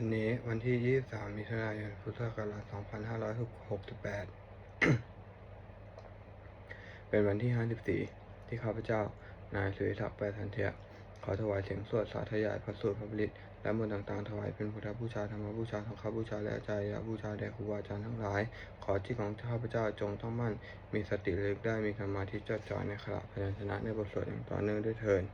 วันนี้วันที่ 23 มิถุนายน พุทธศักราช 2568 เป็นวันที่ 54 ที่ข้าพเจ้า นายสุริศักดิ์แปดทันเทีย ขอถวายเสียงสวดสาธยายพระสูตรพระบริตและมนต์ต่างๆ ถวายเป็นพุทธบูชาธรรมบูชาสังฆบูชาและอาจารย์บูชาแด่ครูบาอาจารย์ทั้งหลาย ขอที่ของข้าพเจ้าจงต้องมั่น มีสติระลึกได้มีสมาธิจดจ่อในขณะพยัญชนะในบทสวดอย่างต่อเนื่องด้วยเถิด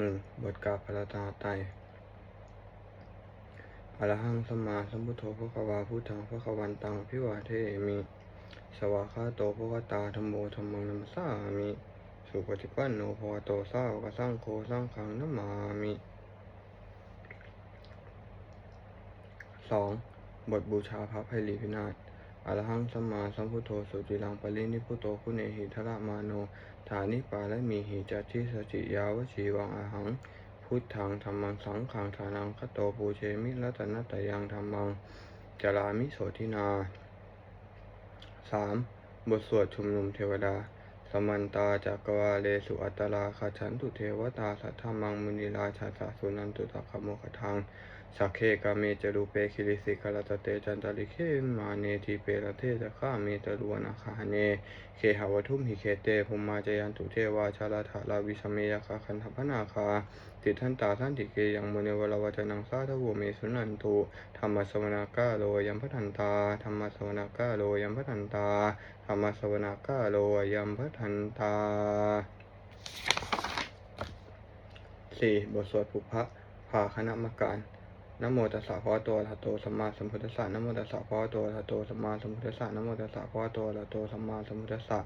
หนึ่งบทกาพระตาไตรอรหังสมมาสัมพุทโธพระควาพุทธังพระควันตังพิวาเทมิสวากขาโตพระตาธรรมโมธรรมังนัมสามิสุปฏิปันโนภวโตสาวกสังโฆสังฆังนัมมามิสองบทบูชาพระไพรีพินาศอรหังสัมมาสัมพุทโธสุจิลังปรินิพพุโตคุเนหิทระมาโน ฐานิปาและมีหิจัตทิสจิยาวชีวังอาหัง พุทธังธรรมังสังขังฐานังคโตปูเชมิรัตนตยังธรรมังจรามิโสทินาสามบทสวดชุมนุมเทวดา สมันตาจักวาเลสุอัตตาคาชันตุเทวตาสัทธามังมุนีราชาสาสุนันตุตักขโมขทัง สักเคกาเมจรูเปคิริสิกาลตเตจันตาลิเคมาเนทีเปรเทจะข้าเมตรวนาคาเน เคหาวทุมหิเคเตภุมมาจยันตุเทวาชาลาธาลาวิสเมยคาคันธพนาคาติทันตาท่านติเกยังมุเนวรวัจนังสาทวเมสุนันตุธรรมสวนากาโลยัมพัทันตาธรรมสวนากาโลยัมพัทันตาธรรมสวนากาโลยัมพัทันตาสี่บทสวดปุพะภาคณะมการ นะโมตัสสะภะวะโตอะระหะโตสัมมาสัมพุทธัสสะนะโมตัสสะภะวะโตอะระหะโตสัมมาสัมพุทธัสสะนะโมตัสสะภะวะโตอะระหะโตสัมมาสัมพุทธัสสะ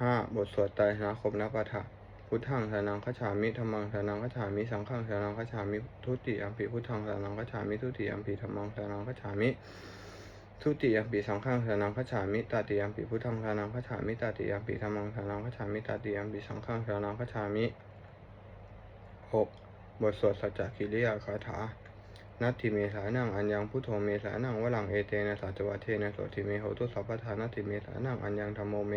ห้าบทสวดไตรนาคมนปาฐะพุทธังสานังคัจฉามิธัมมังสานังคัจฉามิสังฆังสานังคัจฉามิทุติยัมปิพุทธังสานังคัจฉามิทุติยัมปิธัมมังสานังคัจฉามิทุติยัมปิสังฆังสานังคัจฉามิตติยัมปิพุทธังสานังคัจฉามิตติยัมปิธัมมังสานังคัจฉามิตติยัมปิสังฆังสานังคัจฉามิหก บทสวดสัจจกิริยาคาถา นัตถิเมสานังอัญญังพุทโธเมสานังวลังเอเตนะสัจวัเทนะโสติเมโหตุสัพพทานัตถิเมสานังอัญญังธรรมโมเม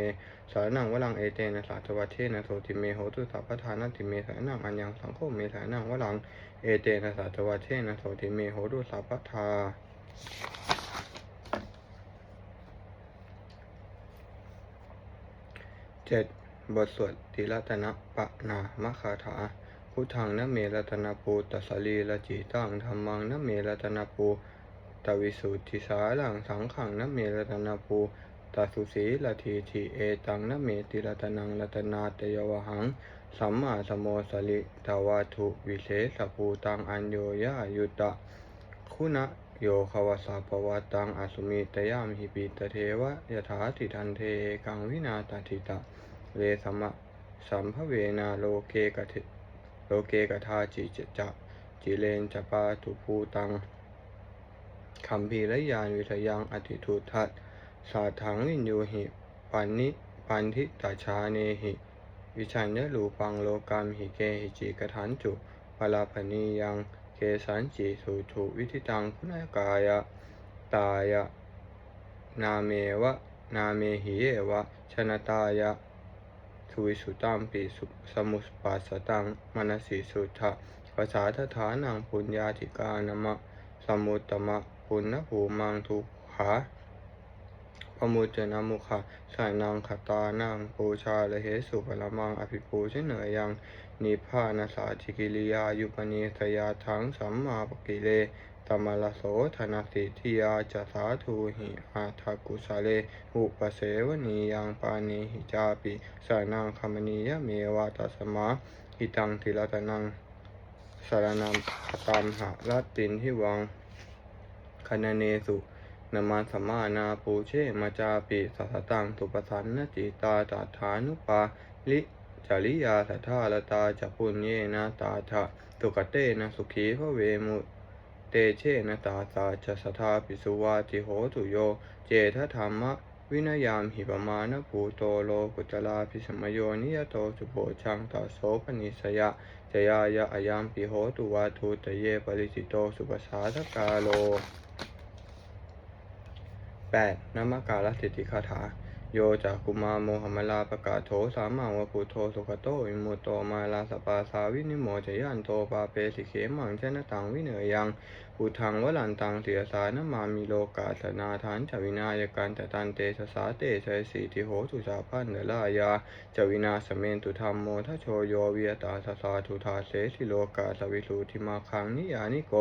สานังวลังเอเตนะสัจวัเทนะโสติเมโหตุสัพพทานัตถิเมสานังอัญญังสังโฆเมสานังวลังเอเตนะสัจวัเทนะโสติเมโหตุสัพพทาเจ็ดบทสวดติรัตนะปะนามคาถา พุทธังนเมรัตนาปูตัสสลีละจิตังธรรมังนเมรัตนาปูตวิสุทธิสาลังสังขังนเมรัตนาปูตัสุสีละทีทีเอตังนเมติรัตนังรัตนาตยวหัง สัมมาสมโมสลิตาวาทุวิเศษภูตังอัญโยยะยุตตะ คุณะโยคาวสาปวัตตังอสุมิตยามหิปิตเทวะยถาติทันเทกังวินาตติตะ เวสมะสัมภเวนาโลเกกะเท ลเกกทาจิจจะจิเลนจปาตุภูตังคัมภีรยานวิทยังอธิทุทัตสาถังวินโยหิปันนิปันทิตาชาเนหิ วิชัญญลูปังโลกามหิเกหิจิกทันจุปลาภนียังเกสันจิสุถุวิธิตังคุณากายะตายะนาเมวะนาเมหิเยวะชนะตายะ ทุวิสุตัมปิสุสมุสปัสตังมนสิสุทธะภาษาทฐานังปุญญาธิกานมะสมุตตมะปุณณภูมังทุกขาพมุจนามุขะสายนางขตานังปูชาละเหสุปละมังอภิปูชเนยยังนิพพานาสาธิกิริยายุปนิสยาทั้งสัมมาปกิเล มลโสธนสิทธิยาจะสาธุหิอาทากุสาเล อุปเสวนียังปานิหิจาปิสานังคมณียเมวะตัสมาหิตังทิรัตนังสารนังตามหาลตินที่วังคณเนสุนมาสมมานาปูเชมาจาปิสัสตังตุปสันนจิตาตาฐานุปาลิจาริยาสัทธาลตาจะปุญเยนะตาทะตุกเตนะสุขีพระเวมุ เตเชนะตาตาจะสทาปิสุวาติโหตุโย เจทธรรมะวินยามหิปมาณภูโตโลกุตลาพิสมโยนิยโตสุโภชังตาโสปนิสยะจยายะอายามปิโหตุวาทุตเยปริจิโตสุปสาทกาโล 8. นมการสิทธิคาถา โยจากกุมาโมหมลาประกาศโถสามังวะปุโทสุขโตอิมุตโตมาลาสปาสาวินิโมจยันโตปาเปสิเขมังเชนตังวิเนยังพุทธังวลันตังเสียสานมามิโลกาสนาทานจวินายกันตตันเตชะสาเตชัยสีติโหตุสาพันเนลายาจวินาสเมนตุธรรมโมทโชโยเวียตาสสาทุธาเสสิโลกาสวิสุทิมาคังนิยานิโก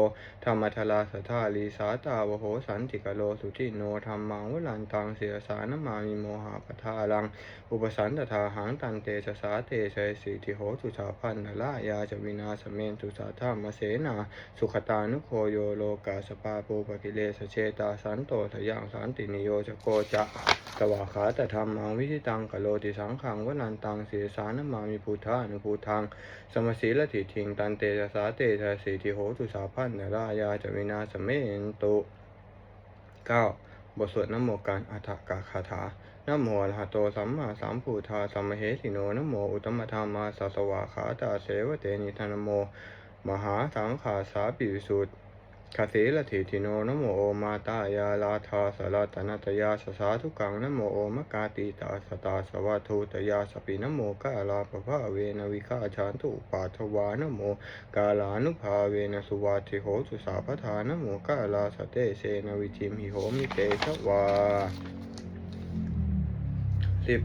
ธรรมทลาสทาลีสาตาวโหสันติกโลสุทิโนธรรมังวลันตังเสียสานมามิโมหะปทาลัง อุปสันตถาหังตันเตชะสาเตชัยสีติโหตุสาพันนลายาจวินาสเมนตุสาธามเสนา สุขตานุโคโยโลกาสปาปูปกิเลสเชตาสันโตทยังสันตินิโยจโกจะตวาขาตธรรมังวิธิตังกโลติสังขังวนันตังเสียสานมามิพุทธานุพุทธัง สมสีละถิทิงตันเตชะสาเตชะสีติโหตุสาพันนลายาจวินาสเมนตุเก้าบทสวดนโมการอัฏฐกาคาถานโมอระหะโตสัมมาสัมพุทธาสัมมเหสิโนนโมอุตมะธรรมาสัสวะขาตาเสวะเตนิธนโม มหาสังขาสาปิสุทธ คาสีละถิติโนนะโมโอมาตายาลาทาสละตนัตยาสสาทุกังนะโมโอมกาติตาสตาสวัตถุตยาสปินะโมกาลาปะภาเวนะวิกาชานตุปาทวานะโมกาลานุภาเวนะสุวาติโหสุสาพทานะโมกาลาสเตเสนะวิจิมหิโหมิเตชวาสิบ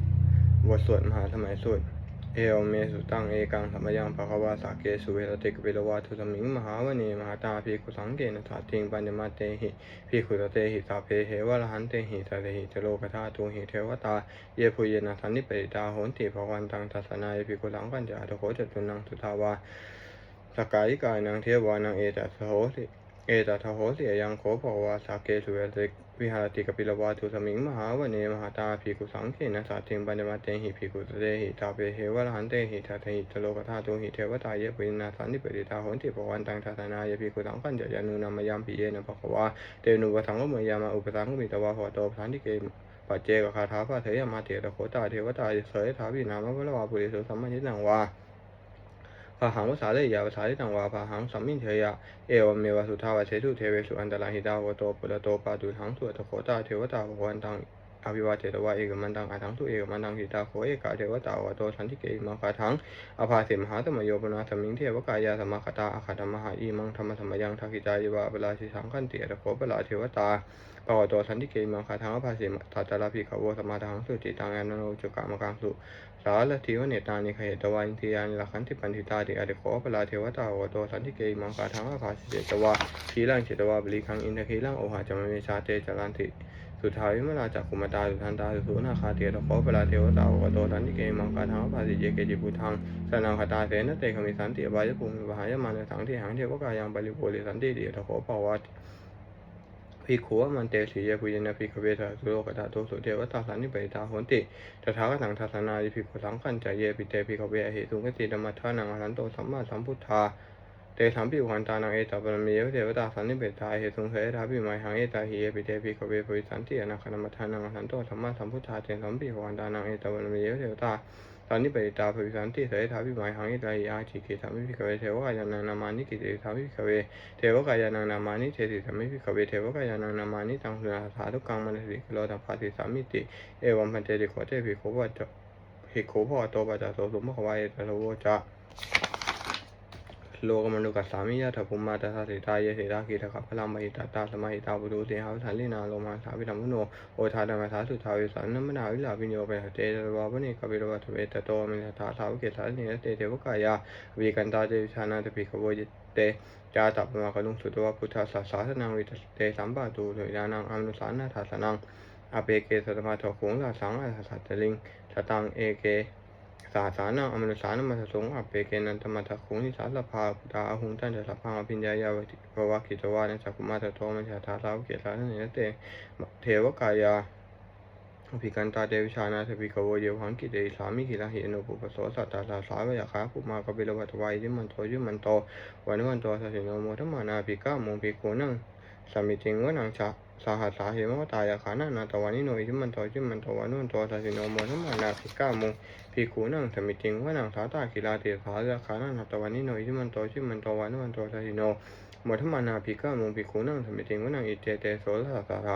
บทสวดมหาสมัยสุด เอวเมสุตังเอกังธรรมยังภควาสาเกสุเวรติกเวรวาทุสมิงมหาวเนมหาตาภิกขุสังเกนสาติงปัญญมาเตหิภิกขุตเตหิสาเพเหวะละหันเตหิสะเตหิจโลกธาตุหิเทวตาเยภูเยนะสันนิปิตาโหนติภวันตังทัสนายภิกขุสังกัญจาตโขจตุนังสุทาวาสกายิกายนังเทวานังเอตัสโหสิเอตัสโหสิยังโขภวาสาเกสุเวรติก วิหารติกปิลวาทุสมิงมหาวเนมหาตาภิกุสังเขนะสาติงปัญญมาเตหิภิกขุตเตหิตาเปเหวะละหันเตหิทัตหิจโลกธาตุหิเทวตาเยปุยนาสันติปริตาหนติปวันตังทัสนายภิกุสังกัญจยานุนามยามปิเยนะภควาเตนุปสังกมยามาอุปสังกมิตวาหโตสันติเกปัจเจกคาถาพระเถยมาเถระโคตาเทวตาเสยถาวินามะวะละวาปุริสุสัมมายินังวา หังวสาเลยยาภาษาที่ตังวาพาหังสัมมิเทยะเอวเมวสุทาวะเชตุเทเวสุอันตราหิตาวโตปุระโตปาตุหังสุตโคตาเทวตาภวันตังอภิวาเทตวะเอกมันตังอาทังสุเอกมันตังหิตาโคเอกาเทวตาวโตสันติเกมังคาทังอภาสิมหาตมโยปนาสมิงเทวกายาสมาคตาอาคาตมหาอีมังธรรมธรรมยังทักิตายวะเวลาสิสังขันติอตโคเปลาเทวตาปวโตสันติเกมังคาทังอภาสิมทัตาลาภิกขโวสมาทังสุติตังยานโนจุกามกังสุ สาลทิวเนตานิขเหตวาอินทียานลักขันติปันธิตาติอดิโคปลาเทวตาโวโตสันติเกมังคาทังอาภาสิเจตวาขีลังเจตวาบริคังอินทคีลังโอหะจามเมชาเตจารันติสุทาวิมลาจักขุมตาสุทันตาสุสุนาคาเตียตโคปลาเทวตาโวโตสันติเกมังคาทังอาภาสิเจเกจิปุทังสนังคตาเสนเตคมิสันติอบายภูมิวหายมานสังที่หังเทวกายังบริโภลิสันติเดียตโคปวัต ภิกขุมันเตสีเยปุยนะภิกขเวทาสุโลกตาโตสุเทวตาสันนิปริตาโหนติตถาคตังทัสนายิภิกขุสังขันจเยปิเตภิกขเวเหตุงกติธรรมทานังอรันโตสัมมาสัมพุทธาเตสัมปิวันตานังเอตปรมีเทวตาสันนิปริตาเหตุสงเสทาภิมัยหังเอตาหิเยปิเตภิกขเวปุริสันติอนาคตมัทานังอรันโตสัมมาสัมพุทธาเตสัมปิวันตานังเอตปรมีเทวตา 단위베이터 비산티세 다비마이 항이다이 아치키 다미비카베 대워가야나나마니 기데 다비카베 대워가야나나마니 제디 다미비카베 대워가야나나마니 당수나 사도 강만에리 글로다 파티 사미티 에워만테리 코테비 고바토 히코바토 바자소 소모와에 달로자 โลโกขุปัจจภิกขุพอโตปัจจโตสุมนุกัสสามิยะถภูมาตถาสิตายะเสดากิทะขะพลังมหิตาตาสมาหิตาบุรุเตหาวสันลินาโลมาสาวิธรรมโนโอทาธรรมสาสุทาวิสันนมนาวิลาปิโยเปหะเตตวาปนิกบิรวัตเวตโตมิทาสาวเกสาเนเตเทวกายาวิกันตาเจวิชานาตปิขโวยิเตจาตัปมากลุงสุตวะพุทธาสสาสนังวิเตสัมปะตูเถยานังอนุสานาทาสนังอเปเกสตมาทโขงสาสังอาสัตตลิงสตังเอเก สาสานังอมนุสานัมัสสงอเปเกนันตมัทคุงนิสาสภาปุตาหุงตันจะสัพพังอภิญญายาวิภวะกิจวานัสกุมาตโตมัจฉาทาสาวเกสาเนเตเทวกายาภิกันตาเดวิชานาเทปิกโวเยวังกิเตสามิกิลาหิอนุปุปโสสัตตาสาสาวะยะคาปุมากบิลวัตวายยิมันโตยิมันโตวันวันโตสัสิโนโมทมานาภิกามงภิกขุนัง สามิติงว่านางชะสาหัสสาเหตุมวตายาขานานาตะวันนี้หน่อิมันโตจิมันโตวันนู้นตัวสาสิโนโมทัมมานาภิก้ามุภิกูนั่งสามิติงว่านางสาตากีฬาเตะขาเรขานานาตะวันนี้หน่อิมันโตจิมันโตวันนู้นตัวสาสิโนโมดทัมมานาภิก้ามุภิกูนั่งสามิติงว่านางอิเตเตโซลสาสสา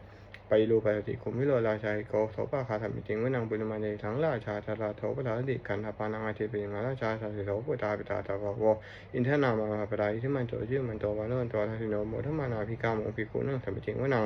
పైలోపయతి కుమిలో లాచాయి కౌసోపాఖాతమి తింగునం పులిమనే సంలాచా తల తోపలాది కన్నపానమతి పిలిమలాచా సరి లోపుతాపితాతవో ఇంధనామ పడాయి మంతో జీవంతో వనంతో నో మోధమానాభికామోపి కుణం సమితింగునం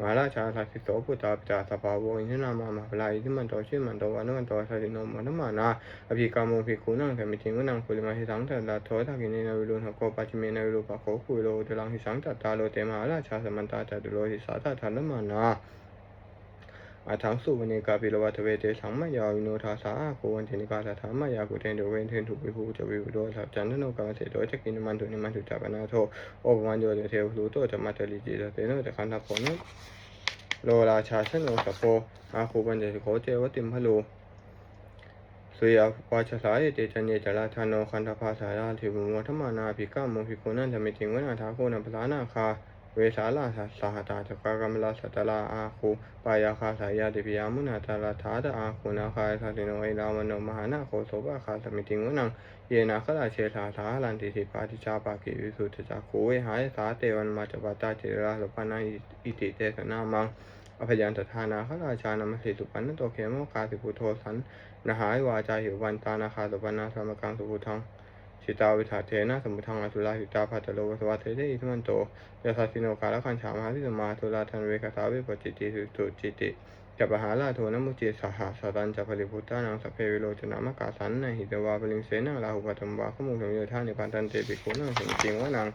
မာလာချာလာဖြစ်တော်ဘုဒ္ဓပတာသဘာဝဉာဏမမဗလာဤသမတော်ရှိမတော်ဝနမတော်ဆရိနောမနမနာအပြေကမောဖြစ်ကုဏံကမတိငုဏံကုလမဟိသံတလာသောတာကိနေနဝိလောနကောပတိမေနဝိလောပခောကုလောတလံဟိသံတတာလောတေမာလာချာသမန္တတတလောဟိသာသသနမနာ อุจจารังสังตัตตาโลเตมหาราชาสมันนนมานาอาทังสุวเนกาปิโลวัตเวเตสังมยาวิโนทาสาโกวันเทนิกาสถามายากุเทนโดเวนเทนทุปิภูจวิวโดสัจจันทโนกามเสโดจักินมันตุนิมันตุจัปนาโทโอปมันโยเตเทวลูโตจมัตตลิจิตเตโนตะคันทโพโนโลราชาชโนสโพอาคูปัญจสิโคเจวติมพลูสุยาวาชสายเตจันเยจราธานโนคันธภาสายาทิบุโมธมานาภิกามโมภิกุนันธมิติงวนาทาโกนัปลานาคา เวสาลาสสหตาจักกามลาสัตตลาอาคูปายาคาสายาติปิยามุนาตาลาธาตอาคูนาคาสัติโนเอรามโนมหานาโคโสปะคาสมิติงวนังเยนาคลาเชสาสาลันติสิปาติชาปากิวิสุทธจักขูเวหายสาเตวันมาจปาตาจิราลปานาอิติเตสนามังอภยันตทานาคราชานามสิสุปันนโตเขมกาสิพุโทสันนหายวาจาหิวันตานาคาสุปันนาสมกังสุพุทัง ชิตาวิถาเทนะสมุทังอสุราหิตาภัตโลวสวัตเทเตอิทุมันโตยาสาสิโนกาลคัญฉามาทิสมาทุลาทันเวคสาวิปจิติสุตุจิติจัปหาลาโทนมุจิสหาสตันจัปริพุตตานังสพเพวิโลจนามกาสันนหิตวาปลิงเสนังลาหุปตัมวาขมุงธรรมโยธานิพันตันเตปิโกนังสิงจิงวะนัง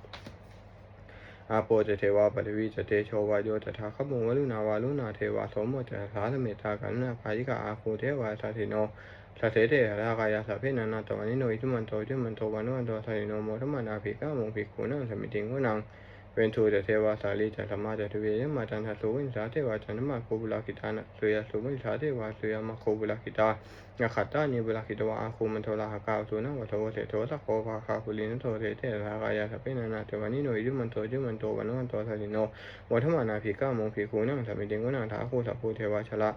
อาโปจะเทวาปฏิวิจะเตโชวายโยตถาคมุงวลุนาวาลุนาเทวาสมโมจะสาธเมตากันนาภายิกาอาคูเทวาสาธิโน สัเสเตหรากายาสัพเพนันาตวานิโนอิทุมันโตจุมันโตวานุวันโตสาธิโนโมทมานาภิกามงภิกขุนังสมิติงวนังเวนทูจะเทวาสาลีจะธรรมาจะทเวยมาจันทสุวินสาเทวาจันมาโคบุลากิตานะสุยาสุวินสาเทวาสุยามาโคบุลากิตายาขัดตานิบุลากิตวะอาคูมันโทลาหากาวสุนังวัโวเสโทสักโคภาคาคุลินโทเทเตรากายาสพเพนานาเทวานิโนอิจุมันโตจุมันโตวันวันโตสัจิโนวัฏมานาภิกามงภิกขุนังสมิติงวนังทาคูสัพพุเทวาชละ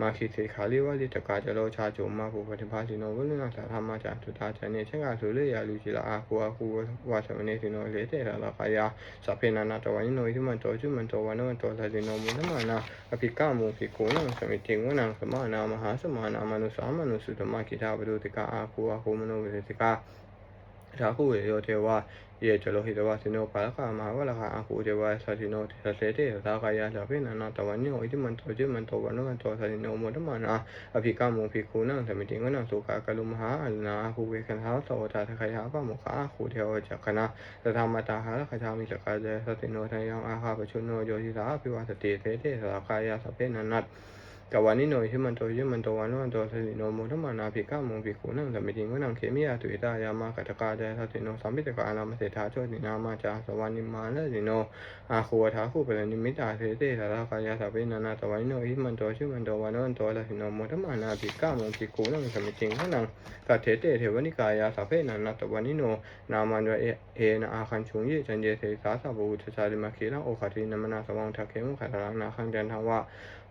มาคิเสขาลิวะลิตกาจะโลชาจุมาภูปฏิภาสิโนวุลุนังสาธรรมาจาตุตาจเนเชกาสุเลยาลุจิลาอาคูอาคูวาสมเนสิโนเลเตระลากายาสัพเพนานาตวานิโนอิมันโตจุมันโตวันวันโตสัจิโนมุทมานาอภิกามงภิกขุนังสมิติงวนังสมานามหาสมานามนุสามนุสุตมะกิตาปดุติกาอาคูอาคูมโนวิติการาคูเวโยเทวา เยจโลหิตวาสิโนปาลกามาวลกาอาคูเทวาสัสิโนเทสเสเตสากายาสัพเพนานาตวันโยอิติมันโตจิมันโตวันโนวันโตสัสิโนโมทมานาอภิกามงภิกขุนังสมิติงวนังสุกากะลุมหาอันนาคูเวคันท้าโสตาทะคยาปะโมคะอาคูเทวจักขณะสธรรมตาหาลคชามิสกาเจสติโนทายังอาคาปชุนโนโยทิสาภิวาสติเตเตสากายาสัพเพนานัต กวานิโนหิมันโตยิมันโตวันวันโตสติโนโมทมานาภิกามงภิกขุนังสมิติงวนังเขมิยาตุอิตายามากัตกาเจสติโนสัมปิตกาลามเสถาโชตินามาจาสวานิมาลสิโนอาคูวทาคูเปรนิมิตาเทเตสารากายาสัพเพนานาตวานิโนหิมันโตชิมันโตวันวันโตสติโนโมทมานาภิกามงภิกขุนังสมิติงวนังกัตเทเตเทวนิกายาสัพเพนานาตวานิโนนามันวะเอนะอาคันชุงเยจันเยเสสาสะบูชชาลิมาคีลังโอคาทินามนาสวังทักเขมุขัตรังนาคังจันทวะ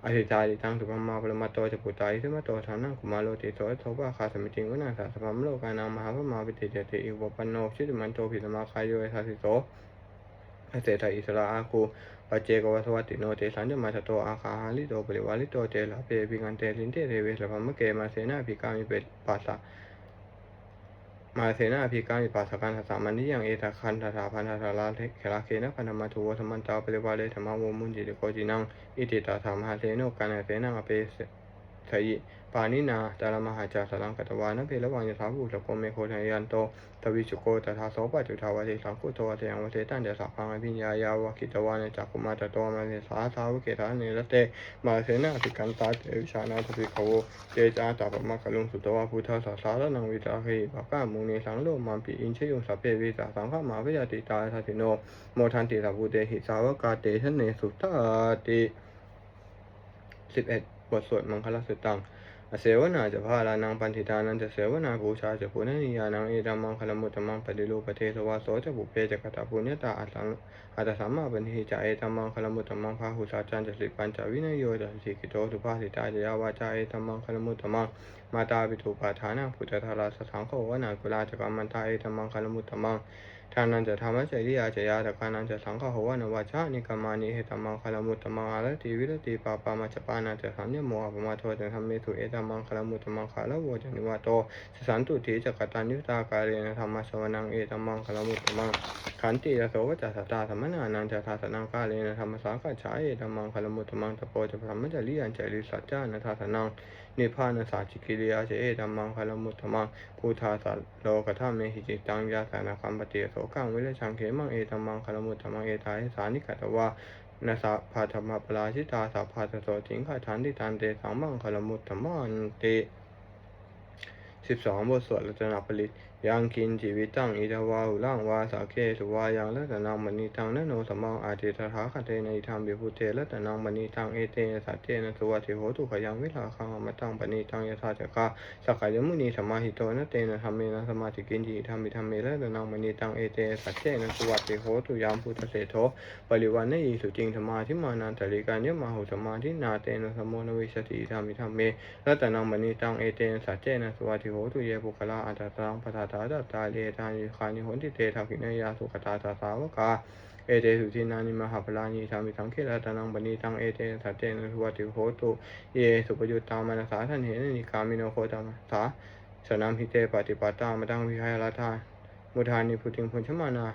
อธิตาดิตังสุภมาปรมาโตจะปุตตาอิสมโตฐานังกุมาโลติโตโทปะคาสมิติงวนาสาสพัมโลกานังมหาพมาปิติเจติอิวปันโนชิตมันโตผิสมาคายโยสาสิโตเศรษฐอิสระอาคูปัจเจกวัสวัติโนเตสันจะมาชโตอาคาหาลิโตปริวาลิโตเจลาเปปิกันเตลินเตเทเวสพัมมะเกมาเสนาภิกามิเปปัสสะ มาเสนาภิกามิปัสสกันสสามัญนิยังเอตคันทถาพันธาราเทเคลาเคนะพันธมาทุวธรรมันตาปริวาเลธรรมาวมุนจิตโกจินังอิติตาธรรมหาเสโนกันเสนังอเปสยิ ปานินาจารมหาจาสลังกัตวานะเพระวังยถาภูสโกเมโคทายันโตทวิสุโกตถาโสปจุทาวาเทสังคุโตเทยังวเทตันเดสัพพังอภิญญายาวกิตวานจักกุมาตโตมาเนสาสาวเกตาเนรเตมาเสนาสิกันตาเตวิชานาทภิขโวเจจาตาปมะกะลุงสุตวาพุทธาสสารนังวิตาเฮภกามุนีสังโลมัมปิอินชยุงสัพเพวิตาสังฆมาวิยติตาทัติโนโมทันติสัพพุเตหิสาวกาเตชะเนสุตตาติสิบเอ็ดบทสวดมังคลสุตัง เสวนาจะพาลานังปันธิทานั้นจะเสวนาบูชาจะปุณนิยานังเอรามังคลมุตตมังปฏิรูปประเทศวาโสจะบุเพจะกตาปุญญตาอัตสังอัตสัมมาปัญหิจะเอตมังคลมุตตมังพาหุสาจันจะสิปัญจวินโยจะสิกิโตสุภาสิตาจะยาวาจาเอตมังคลมุตตมังมาตาปิถุปาทานังพุทธทาราสังโฆวนากุลาจะกัมมันตาเอตมังคลมุตตมัง ทานันจะธรรมจริยาจะยาตกานันจะสังฆโหวานวาจานิกามานิเหตมังคลมุตตมังอาลติวิรติปาปามาจปานาจะสัมยโมอปมาโทจะธรรมเมตุเอตมังคลมุตตมังคาลวจะนิวาโตสสันตุถีจักตันยุตากาเรนธรรมสวนังเอตมังคลมุตตมังขันติยโสวจัสตาธรรมนานันจะทาสนังกาเรนธรรมสากัจฉาเอตมังคลมุตตมังตโปจะพรหมจริยันจริสัจจานะทาสนังนิพพานสาจิกิริยาเจเอตมังคลมุตตมังภูธาสัโลกธรรมเมหิจิตังยาสานาคัมปติโสกังวิเลชังเขมังเอตัมมังคารมุตตมังเอทายสานิกัตวานาสาพาธรรมปราชิตาสาพาสโสจิงขาทันติตันเตสังมังคารมุตตมันเตสิบสองบทสวดรัตนปริตยังกินชีวิตตั้งอิทวาหุลังวาสาเคสุวายังรัตนังมณีตังนโนสมังอาทิตถาคเตในธรรมบิพุเทรัตนังมณีตังเอเตนะสัจเจนะสุวัติโหตุขยังวิลาคังอมตังปณีตังยถาจักาสกายมุนีสมาหิโตนะเตนะธรรมเมนะสมาธิกินจิธรรมิธรรมเมรัตนังมณีตังเอเตสัจเจนะสุวัติโหตุยามพุทธเสโทปริวันเนยีสุจิงธรรมาทิมานันตริการยมาหุสมาธินาเตนะสมโมนวิสติธรรมิธรรมเมรัตนังมณีตังเอเตนะสัจเจนะสุวัติโหตุเยปุคลาอัตตังปทาตาตัตตาเลทานิคานิหนติเตทักินยาสุขตาตาสาวกาเอเตสุทินานิมหาพลานิธรรมิสังเขรัตนังปณีตังเอเตสัจเจนสุวัติโหตุเยสุปยุตตามนัสสาทันเหนิกามิโนโคตมัสสาสนามหิเตปฏิปัตตามตังวิหายราธามุทานิพุติงพุชมานา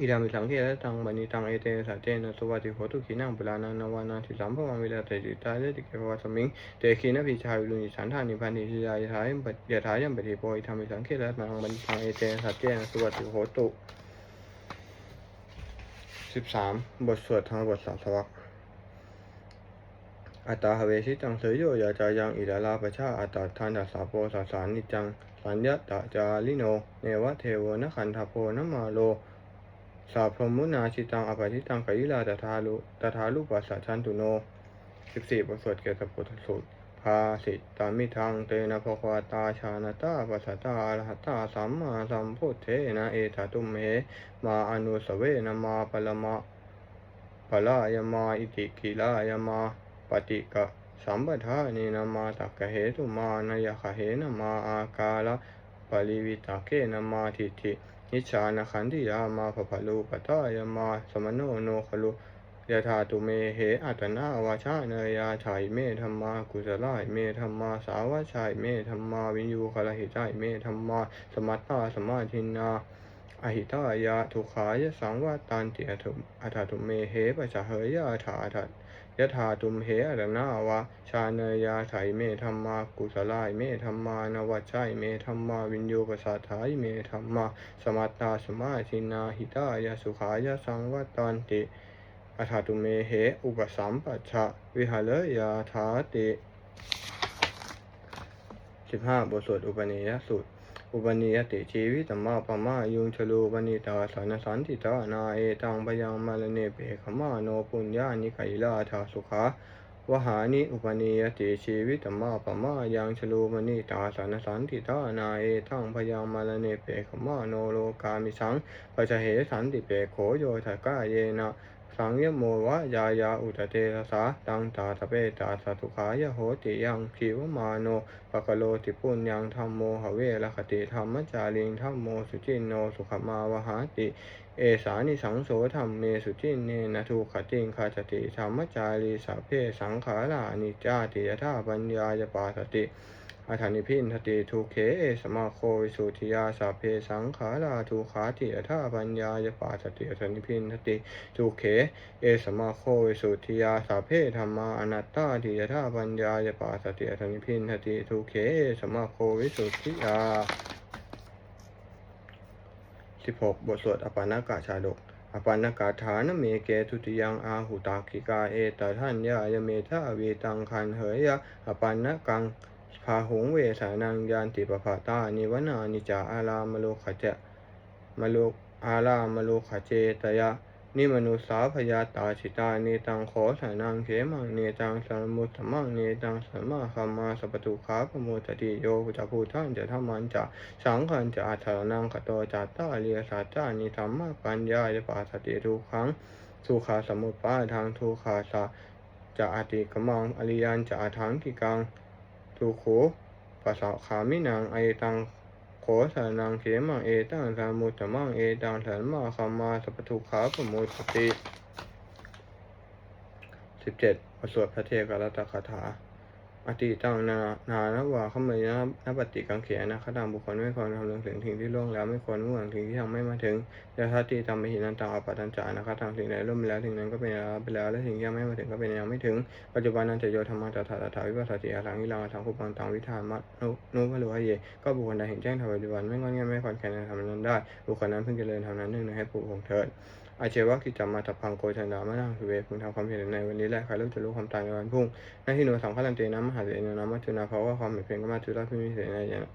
อิดามิสังเขรัตังปณีตังเอเตสัจเจนะสุวัติโหตุขีนังปลานังนวานังทิสัมภวังวิลาเตจิตาเจติเกวะสมิงเตขีนะพิชาวิลุนิสันทานิพันธิชิยายถายปยถายัมปฏิโพอิธรรมิสังเขรัตังปณีตังเอเตสัจเจนะสุวัติโหตุสิบสามบทสวดทางบทสาสวักอัตตาหเวชิตังเสยโยยาจายังอิดาลาปชาอัตตาทานดัสสาโปสาสานิจังสัญญาตจาลิโน เนวะเทวนขันธโพนมาโล สาพรหมุนาชิตังอปชิตังกยิลาตถาลุตถาลุปัสสะชันตุโนสิบสี่บทสวดเกตปุตสูตรภาสิตามิทังเตนะภควาตาชาณตาปัสสตาอรหัตตาสัมมาสัมพุทเทนะเอถาตุมเหมาอนุสเวนะมาปะละมะปลายมาอิติกิลายมาปฏิกะสัมปทานินามาตักกะเหตุมานยคะเหนมาอากาละปริวิตาเกนมาทิฏฐิ นิชานขันธิยามาภพลูปตายมา สมโนโนขลุยถาตุเมเหอัตนาวาชาเนยาชัยเมธรรมากุศลายเมธรรมาสาวชัยเมธรรมาวินยูคลหิใจเมธรรมาสมัตตาสมาธินาอหิตายะทุขายะสังวาตันติอทุอัฏฐตุเมเหปะชะเหยะถาทัต ยะถาตุมเหอรนาวะชาเนยาไถเมธรรมากุสลายเมธรรมานวัชชัยเมธรรมาวินโยปสาทายเมธรรมาสมัตตาสมาธินาหิตายะสุขายะสังวาตันติอัฏฐตุเมเหอุปสัมปัชะวิหารยาถาติสิบห้าบทสวดอุปนิยสูตร อุปนิยติชีวิตมาปมายุงชลูปนิตาสานสันติตานาเอตังปยังมาลเนเปขมาโนปุญญานิไกลาทาสุขาวหานิอุปนิยติชีวิตมาปมายังชลูปนิตาสานสันติตานาเอตังพยังมาลเนเปขมาโนโลกามิสังปัจเหสันติเปโขโยทกาเยนะ สังยโมวะยายาอุตเตระสาตังตาตะเปตาสตุขายโหติยังขีวมาโนปะกโลติปุญญังธรรมโมหเวรคติธรรมจาริงธรรมโมสุจินโนสุขมาวหาติเอสานิสังโสธรรมเมสุจินเนนะทุขติงคาจติธรรมจารีสัพเพสังขารานิจาติยถาปัญญายปาสติ อาถานิพินทติทุเคสมาโควิสุทธิยาสัพเพสังขาราทุขาติยถาปัญญายปาสติอาถานิพินทติทุเค เอสมาโควิสุทธิยาสัพเพธรรมาอนัตตาติยถาปัญญายปาสติอาถานิพินทติทุเคเอสมาโควิสุทธิยา16บหกบทสวดอปานากาชาดกอปานากาฐานเมเกทุติยังอาหุตาคิกาเอตทัญญายเมทาวีตังคันเหยะอปานกัง พาหงเวสานังยานติปภาตานิวนานิจาอารามโลขเจมโลอารามโลขเจตยะ นิมนุสาพยาตาชิตาเนตังขอสานังเขมังเนตังสรมุตตมังเนตังสัมมาคัมมาสัพพตุขาปโมตติโยจะพูท่านจะทำมันจะสังขันจะอัฏฐานังขโตจัตตาเลียสัจจานิธรรมปัญญายปาสติทุกขังสุขาสมุปปาทางทุขาสะจะอติกมังอริยันจะอาทังกิกัง สุโขปัสสะขามินังไอตังโขสานังเขมังเอตังสามุตมังเอตังสันมาคามาสัพทุขาปโมสติสิบเจ็ดประสวดพระเทกรัตคาถา อติตังนานานวาเขมยนปฏิกังเขียนะขตามบุคคลไม่ควรทำเรื่องถึงสิ่งที่ล่วงแล้วไม่ควรมุ่งหวังสิ่งที่ยังไม่มาถึงยาทัตติตามไปหินันตังอปัตตัญจานะคะทางสิ่งใดล่วงแล้วสิ่งนั้นก็เป็นแล้วไปแล้วและสิ่งที่ยังไม่มาถึงก็เป็นยังไม่ถึง ปัจจุบันนั้นจะโยธรรมะตถาตถาวิปัสสติอาสังวิลังอาังคุปังตังวิธานมะนุนุพะลุหเยก็บุคคลใดเห็นแจ้งธรรมปัจจุบันไม่งอนแงนไม่คอนแคนในธรรมนั้นได้บุคคลนั้นเพิ่งเจริญธรรมนั้นหนึ่งในให้ปลูกของเถิด อาเชวะกิจจามาตพังโกชันดามานังสุเวพึงทำความเพียรในวันนี้แหละใครรู้จะรู้ความตายในวันพุ่งหน้าที่หนูสังฆลันเตนะมหาเสนนามัจจุนาเพราะว่าความเพียรก็มาจุฬาพิมิเสน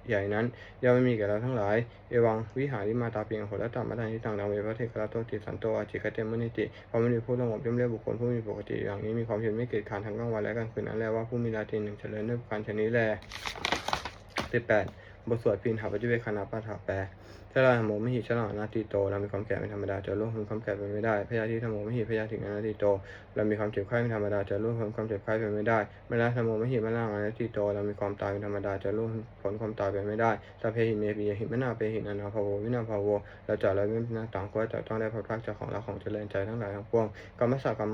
ใหญ่นั้นย่อมไม่มีแก่เราทั้งหลาย เอวังวิหาริมาตาเปียงโหรตัมมัตตันทิตังดังเวพระเทกราโตติสันโตอาจิกเตมุนิติความไม่มีผู้สงบย่อมเรียกบุคคลผู้มีปกติอย่างนี้มีความเพียรไม่เกิดขาดทั้งกลางวันและกลางคืนนั้นแลว่าผู้มีราตรีหนึ่งเจริญด้วยการชนี้แลสิบแปดบทสวดพินหาปัจจุเวคณาปาถาแปล ถ้าเราธรรมโมไม่หิฉลาดนาทีโตเรามีความแก่เป็นธรรมดาจะล่วงพ้นความแก่เป็นไม่ได้พยาธิธรรมโมไม่หิพยาธิถึงนาทีโตเรามีความเจ็บไข้เป็นธรรมดาจะล่วงพ้นความเจ็บไข้เป็นไม่ได้มรณะธรรมโมไม่หิมรณะนาทีโตเรามีความตายเป็นธรรมดาจะล่วงพ้นความตายเป็นไม่ได้สัพเพหิเมปิยหิมนาเปหินานาภาววินาภาวเราจะเราไม่เป็นหน้าต่างก็จะต้องได้พบรักจากของเราของเจริญใจทั้งหลายทั้งปวงกรรมสักกรรม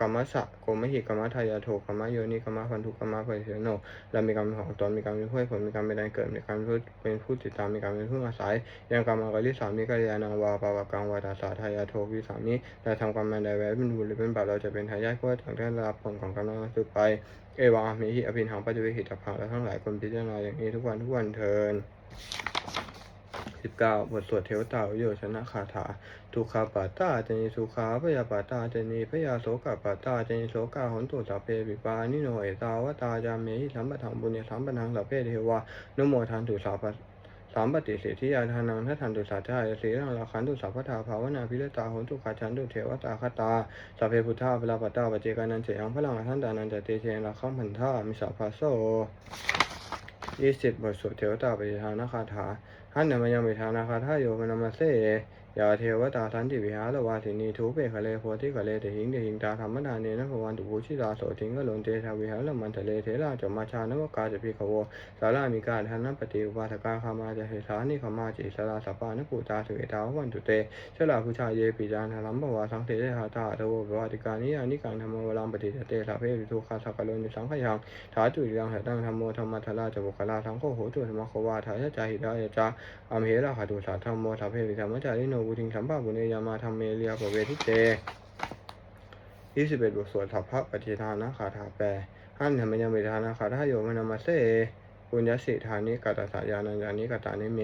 กรรมสะโกมหิกรรมทายาโทกรรมโยนิกรรมพันธุกรรมเผยเสโนเรามีกรรมของตนมีกรรมเป็นผู้ให้ผลมีกรรมเป็นแรงเกิดมีกรรมเป็นผู้เป็นผู้ติดตามมีกรรมเป็นผู้อาศัยยังกรรมอังกฤษสามิกายานังวาปาวกังวาตาสาทายาโทวิสามิเราทำกรรมใดไว้เป็นบุญหรือเป็นบาปเราจะเป็นทายาทก็ถึงได้รับผลของกรรมนั้นสืบไป เอวังอมิหิอภินหังปัจจุเวหิตพังและทั้งหลายคนพิจารณาอย่างนี้ทุกวันทุกวันเทิน สิบเก้าบทสวดเทวตาวิโยชนะคาถาทุกขาปาตาเจนิสุขาพยาปาตาเจนิพยาโสกาปาตาเจนิโสกาหนตุสัพเพปิปานิโนเอตาวตาจามเมหิสัมปทังบุญญสัมปทังสัพเพเทวานุโมทันตุสาปะสามปฏิเสิทธิยาทานังทัทันตุสัจจายสีรังราคันตุสัพพทาภาวนาพิรตาหนตุขาชันตุเทวตาคตาสัพเพพุทธาเวลาปตาปเจกานันเจยังพลังอทันตานันจเตเชนราคัมพันธามิสาภาโซยี่สิบบทสวดเทวตาปฏิทานคาถา หันนมา ยาเทวตาทันติวิหารวาสินีทูเปคะเลโพธิคะเลเตหิงเตหิงตาธรรมดาเนนะภวันตุภูชิตาโสทิงกโลนเตทาวิหารมันทะเลเทราจมาชานวกาจะพิขโวสารามิกาทานัปฏิอุปาทกาคามาจะเหสานิขมาจิสราสปานปูตาสุเอตาวันตุเตชลาภูชาเยปิจานธรรมภวาสังเตเตหาตาทวปวัติกานิยานิกังธรรมวรามปฏิเตสาเพวิทุคาสกโลนิสังขยังถาจุยังเหตังธรรมโมธรรมทลาจะบุคลาสังโฆโหตุธรรมโควาทายะจาหิดายะจาอมเหราหาตุสาธรรมโมสัพเพวิธรรมจาริโนบุทิงสัมภาบุเนยามาธรรมเมเลียปเวทิเตยี่สิบเอ็ดบทสวดสัพพะปฏิทานะคาถาแปลหันธรรมยังมิทานะคาถาโยมนามาเสปุญญสิทานิกัตตสายานัญญานิกัตานิเม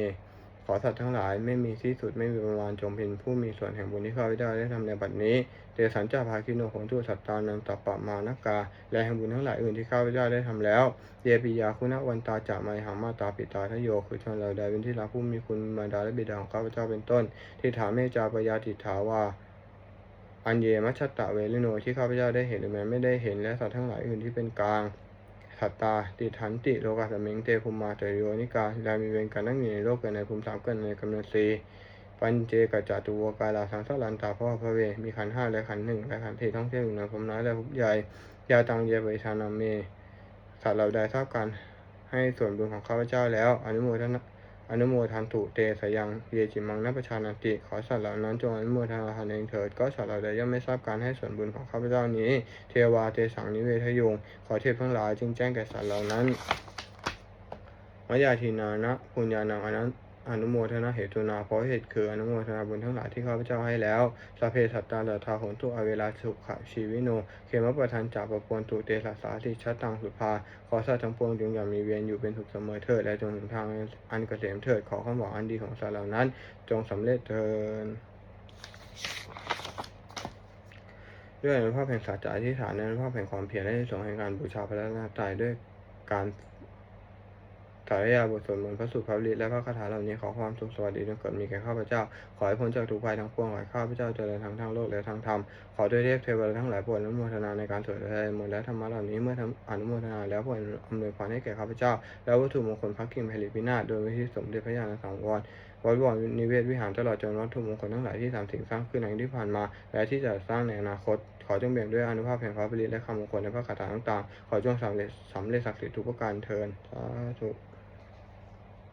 ขอสัตว์ทั้งหลายไม่มีที่สุดไม่มีประมาณจงเป็นผู้มีส่วนแห่งบุญที่ข้าพเจ้าได้ทำในบัดนี้เตสัญจาภาคิโนของทุสัตตานังตปะมานกา และแห่งบุญทั้งหลายอื่นที่ข้าพเจ้าได้ทำแล้วเยปิยาคุณวันตาจะไมหังมาตาปิตาทโยคือชนเราใดเป็นที่รักผู้มีคุณมารดาและบิดาของข้าพเจ้าเป็นต้นที่ถามเมจาปยาติถาว่าอันเยมัชตตะเวลิโนที่ข้าพเจ้าได้เห็นหรือแม้ไม่ได้เห็นและสัตว์ทั้งหลายอื่นที่เป็นกลาง สัตตาติทันติโลกาสมิงเตภูมิมาเตโยนิกาลามีเวรกันนั่งอยู่ในโลกเกิดในภูมิสามเกิดในกำเนิดสีปัญเจกจจตุวกาลาสังสารันตาพ่อพระเว มีขันห้าและขันหนึ่งและขันที่ท่องเที่ยวอยู่ในภูมิน้อยและภูมิใหญ่ยาตังเยเวชานาเมสัตว์เราได้ทราบกันให้ส่วนบุญของข้าพเจ้าแล้วอนุโมทนา อนุโมทันตุเตสยังเยจิมังนัปชานาติ ขอสัตว์เหล่านั้นจงอนุโมทนาทานเองเถิด ก็สัตว์เหล่าใดย่อมไม่ทราบการให้ส่วนบุญของข้าพเจ้านี้ เทวาเตสังนิเวทยงขอเทพทั้งหลายจึงแจ้งแก่สัตว์เหล่านั้นยาทีนานะปุญญานังอนัน อนุโมทนาเหตุนาเพราะเหตุคืออนุโมทนาบุญทั้งหลายที่ข้าพเจ้าให้แล้วสัพเพสัตตาตถาโหนตุอเวลาสุขะชีวิโน เขมประทานจากประปวนตุเตสสาสิชัตตังสุภา ขอสัตว์ทั้งปวงจงอย่ามีเวียนอยู่เป็นสุขเสมอเถิด และจงถึงทางอันเกษมเถิด ขอความหวังอันดีของสัตว์เหล่านั้น จงสำเร็จเถิดด้วยอนุภาพแห่งสัจจะอธิษฐานในอนุภาพแห่งความเพียรและในส่วนแห่งการบูชาพระรัตนตรัยด้วยการ สายยาบทสวดมนต์พระสุภาพฤทธิ์และพระคาถาเหล่านี้ขอความสุขสวัสดีจงเกิดมีแก่ข้าพเจ้า ขอให้พ้นจากทุกภัยทั้งปวงขอให้ข้าพเจ้าเจริญทั้งทางโลกและทางธรรม ขอด้วยเทพเทวดาทั้งหลายโปรดอนุโมทนาในการสวดพระมนต์และธรรมะเหล่านี้เมื่อทำอนุโมทนาแล้วโปรดอำนวยพรให้แก่ข้าพเจ้า และวัตถุมงคลพระกิ่งแผ่นลิพินาศโดยวิธีสมเด็จพระญาณสังวรวัดวรนิเวศวิหารตลอดจนวัตถุมงคลทั้งหลายที่ทำสิ่งสร้างขึ้นในที่ผ่านมา และที่จะสร้างในอนาคต ขอจงเบี่ยงด้วยอนุภาพแห่งพระบริและคำมงคลในพระคาถาต่างๆ ขอจงสำเร็จสำเร็จศักดิ์สิทธิ์ทุกประการเทินสาธุ